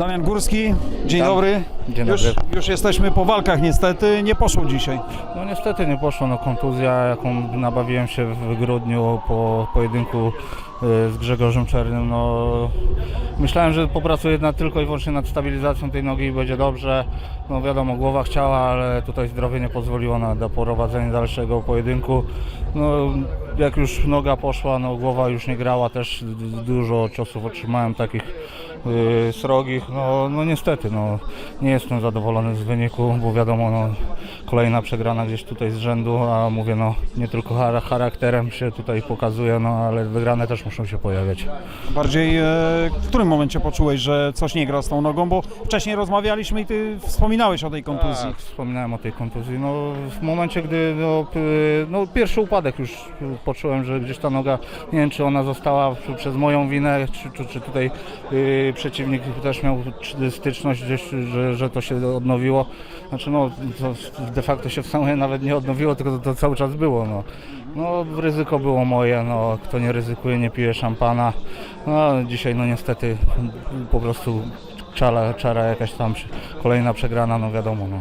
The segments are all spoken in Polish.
Damian Górski, dzień dobry. Dzień już, dobry. już jesteśmy po walkach niestety, nie poszło dzisiaj. No niestety nie poszło, no kontuzja jaką nabawiłem się w grudniu po pojedynku y, z Grzegorzem Czernym, no myślałem, że popracuję nad, tylko i wyłącznie nad stabilizacją tej nogi i będzie dobrze. No wiadomo, głowa chciała, ale tutaj zdrowie nie pozwoliło na na prowadzenie dalszego pojedynku. No jak już noga poszła, no głowa już nie grała, też dużo ciosów otrzymałem takich y, srogich, no, no niestety, no nie jestem zadowolony z wyniku, bo wiadomo, no kolejna przegrana gdzieś tutaj z rzędu, a mówię, no nie tylko chara- charakterem się tutaj pokazuje, no ale wygrane też muszą się pojawiać. Bardziej e, w którym momencie poczułeś, że coś nie gra z tą nogą, bo wcześniej rozmawialiśmy i ty wspominałeś o tej kontuzji. Tak, wspominałem o tej kontuzji. No, w momencie, gdy no, no, pierwszy upadek już poczułem, że gdzieś ta noga, nie wiem czy ona została przez moją winę, czy, czy, czy tutaj y, przeciwnik też miał styczność gdzieś, że, że to się odnowiło. Znaczy no, de facto się wcale nawet nie odnowiło, tylko to, to cały czas było. No. No, ryzyko było moje, no, kto nie ryzykuje, nie pije szampana. No, dzisiaj no niestety po prostu czara, czara jakaś tam, kolejna przegrana, no wiadomo, no.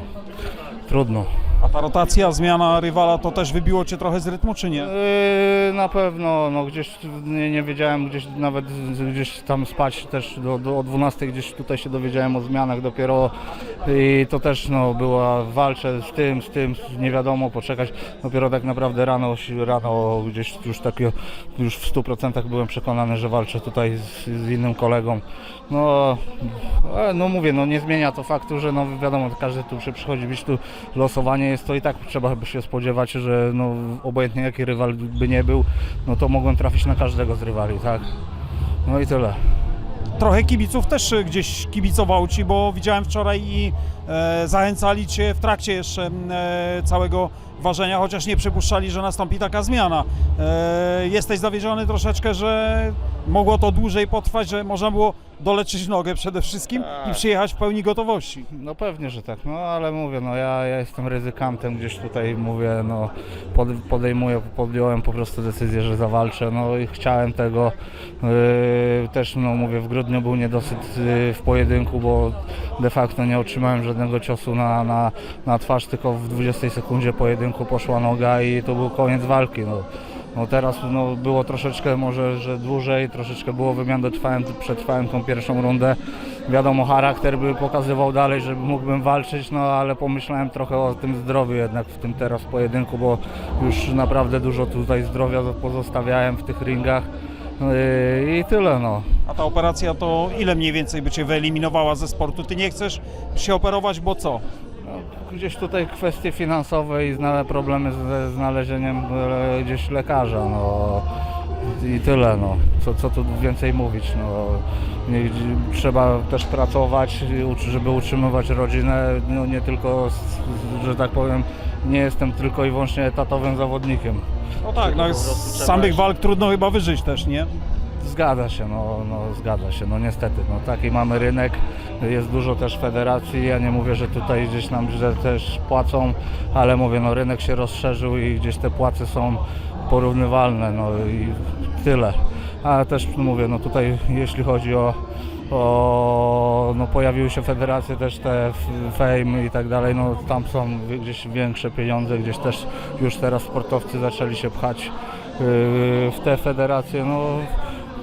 Trudno. A ta rotacja, zmiana rywala, to też wybiło cię trochę z rytmu, czy nie? Yy, na pewno, no gdzieś nie, nie wiedziałem, gdzieś nawet gdzieś tam spać też do, do o 12 gdzieś tutaj się dowiedziałem o zmianach dopiero i to też no była walczę z tym, z tym, nie wiadomo, poczekać. Dopiero tak naprawdę rano, rano gdzieś już takiego, już w 100% byłem przekonany, że walczę tutaj z, z innym kolegą. No, e, no mówię, no nie zmienia to faktu, że no wiadomo, każdy tu przy- przychodzi być tu losowanie jest, to i tak trzeba by się spodziewać, że no obojętnie jaki rywal by nie był, no to mogą trafić na każdego z rywali, tak? No i tyle. Trochę kibiców też e, gdzieś kibicowało ci, bo widziałem wczoraj i e, zachęcali cię w trakcie jeszcze e, całego ważenia, chociaż nie przypuszczali, że nastąpi taka zmiana. E, jesteś zawiedziony troszeczkę, że mogło to dłużej potrwać, że można było doleczyć nogę przede wszystkim i przyjechać w pełni gotowości. No pewnie, że tak, no ale mówię, no ja, ja jestem ryzykantem, gdzieś tutaj mówię, no pod, podejmuję, podjąłem po prostu decyzję, że zawalczę, no i chciałem tego, yy, też no mówię, w grudniu był niedosyt yy, w pojedynku, bo de facto nie otrzymałem żadnego ciosu na, na, na twarz, tylko w 20 sekundzie pojedynku poszła noga i to był koniec walki, no. No teraz no, było troszeczkę może, że dłużej, troszeczkę było wymian, dotrwałem, przetrwałem tą pierwszą rundę. Wiadomo, charakter by pokazywał dalej, że mógłbym walczyć, no ale pomyślałem trochę o tym zdrowiu jednak w tym teraz pojedynku, bo już naprawdę dużo tutaj zdrowia pozostawiałem w tych ringach. Yy, I tyle no. A ta operacja to ile mniej więcej by cię wyeliminowała ze sportu? Ty nie chcesz się operować, bo co? No, Gdzieś tutaj kwestie finansowe i zna- problemy ze znalezieniem e, gdzieś lekarza, no i tyle, no. Co, co tu więcej mówić, no. Nie, trzeba też pracować, żeby utrzymywać rodzinę, no nie tylko, że tak powiem, nie jestem tylko i wyłącznie etatowym zawodnikiem. No tak, no, z samych walk trudno chyba wyżyć też, nie? Zgadza się, no, no zgadza się, no niestety, no taki mamy rynek, jest dużo też federacji, ja nie mówię, że tutaj gdzieś nam źle też płacą, ale mówię, no rynek się rozszerzył i gdzieś te płace są porównywalne, no i tyle. Ale też mówię, no tutaj jeśli chodzi o, o no pojawiły się federacje też te fame i tak dalej, no tam są gdzieś większe pieniądze, gdzieś też już teraz sportowcy zaczęli się pchać yy, w te federacje, no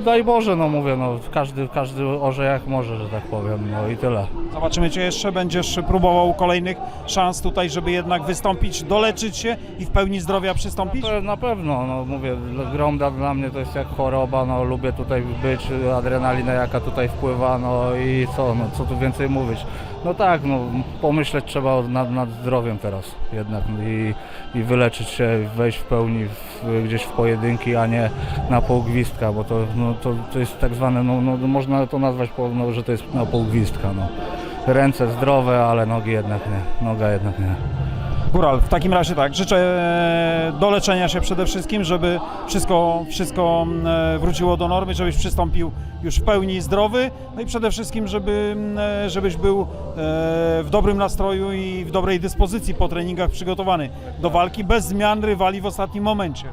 daj Boże, no mówię, no każdy, każdy orze jak może, że tak powiem, no i tyle. Zobaczymy Cię jeszcze, będziesz próbował kolejnych szans tutaj, żeby jednak wystąpić, doleczyć się i w pełni zdrowia przystąpić? To na pewno, no mówię, Gromda dla mnie to jest jak choroba, no lubię tutaj być, adrenalina jaka tutaj wpływa, no i co, no co tu więcej mówić. No tak, no pomyśleć trzeba nad, nad zdrowiem teraz jednak i, i wyleczyć się, wejść w pełni w, gdzieś w pojedynki, a nie na półgwistka, bo to, no, to, to jest tak zwane, no, no można to nazwać, no, że to jest na półgwistka, no. Ręce zdrowe, ale nogi jednak nie, noga jednak nie. Góral, w takim razie tak, życzę e, doleczenia się przede wszystkim, żeby wszystko, wszystko e, wróciło do normy, żebyś przystąpił już w pełni zdrowy, no i przede wszystkim, żeby, e, żebyś był w dobrym nastroju i w dobrej dyspozycji po treningach przygotowany do walki, bez zmian rywali w ostatnim momencie.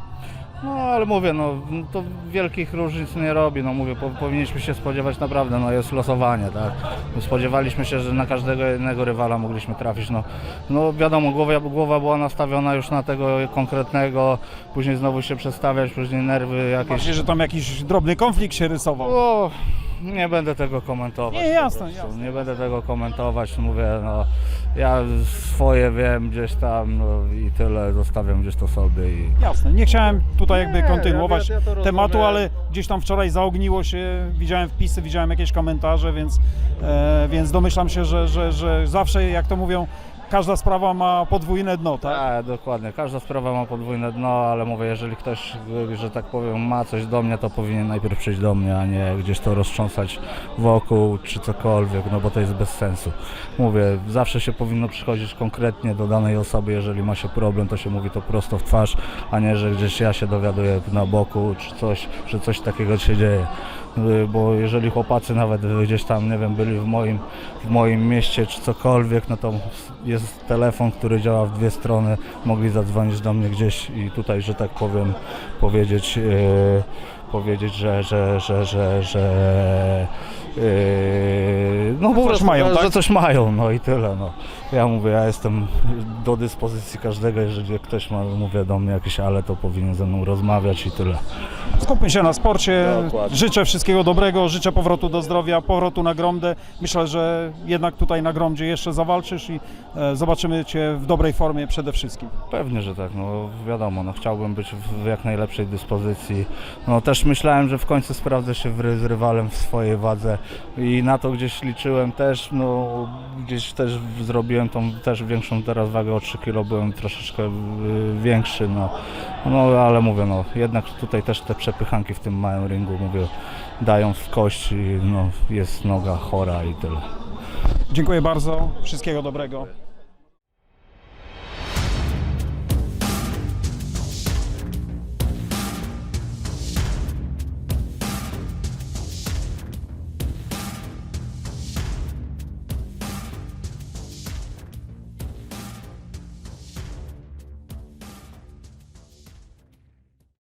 No ale mówię, no to wielkich różnic nie robi, no mówię, po, powinniśmy się spodziewać naprawdę, no jest losowanie, tak. Spodziewaliśmy się, że na każdego jednego rywala mogliśmy trafić, no, no wiadomo, głowa, głowa była nastawiona już na tego konkretnego, później znowu się przestawiać, później nerwy jakieś. Myślę, że tam jakiś drobny konflikt się rysował. O, nie będę tego komentować. Nie, po jasne, prostu. jasne. Nie będę tego komentować, mówię, no ja swoje wiem gdzieś tam no, i tyle, zostawiam gdzieś to sobie i... Jasne, nie chciałem tutaj jakby Nie, kontynuować ja- ja to tematu, ale gdzieś tam wczoraj zaogniło się, widziałem wpisy, widziałem jakieś komentarze, więc, e, więc domyślam się, że, że, że zawsze, jak to mówią, każda sprawa ma podwójne dno, tak? Tak, dokładnie. Każda sprawa ma podwójne dno, ale mówię, jeżeli ktoś, że tak powiem, ma coś do mnie, to powinien najpierw przyjść do mnie, a nie gdzieś to roztrząsać wokół czy cokolwiek, no bo to jest bez sensu. Mówię, zawsze się powinno przychodzić konkretnie do danej osoby, jeżeli ma się problem, to się mówi to prosto w twarz, a nie, że gdzieś ja się dowiaduję na boku czy coś, że coś takiego się dzieje. Y, Bo jeżeli chłopacy nawet gdzieś tam, nie wiem, byli w moim, w moim mieście czy cokolwiek, no to jest telefon, który działa w dwie strony, mogli zadzwonić do mnie gdzieś i tutaj, że tak powiem, powiedzieć, yy, powiedzieć, że, że, że, że, że yy, no po Coś prostu, mają, że, tak? że coś mają, no i tyle, no. Ja mówię, ja jestem do dyspozycji każdego, jeżeli ktoś ma, mówię do mnie jakieś ale, to powinien ze mną rozmawiać i tyle. Skupmy się na sporcie. Dokładnie. Życzę wszystkiego dobrego, życzę powrotu do zdrowia, powrotu na Gromdę. Myślę, że jednak tutaj na Gromdzie jeszcze zawalczysz i e, zobaczymy Cię w dobrej formie przede wszystkim. Pewnie, że tak, no wiadomo, no chciałbym być w jak najlepszej dyspozycji. No też myślałem, że w końcu sprawdzę się w z rywalem w swojej wadze i na to gdzieś liczyłem też, no gdzieś też zrobiłem tą też większą teraz wagę o 3 kg, byłem troszeczkę y, większy, no, no ale mówię, no jednak tutaj też te przepychanki w tym małym ringu, mówię, dają w kość i no jest noga chora i tyle. Dziękuję bardzo, wszystkiego dobrego.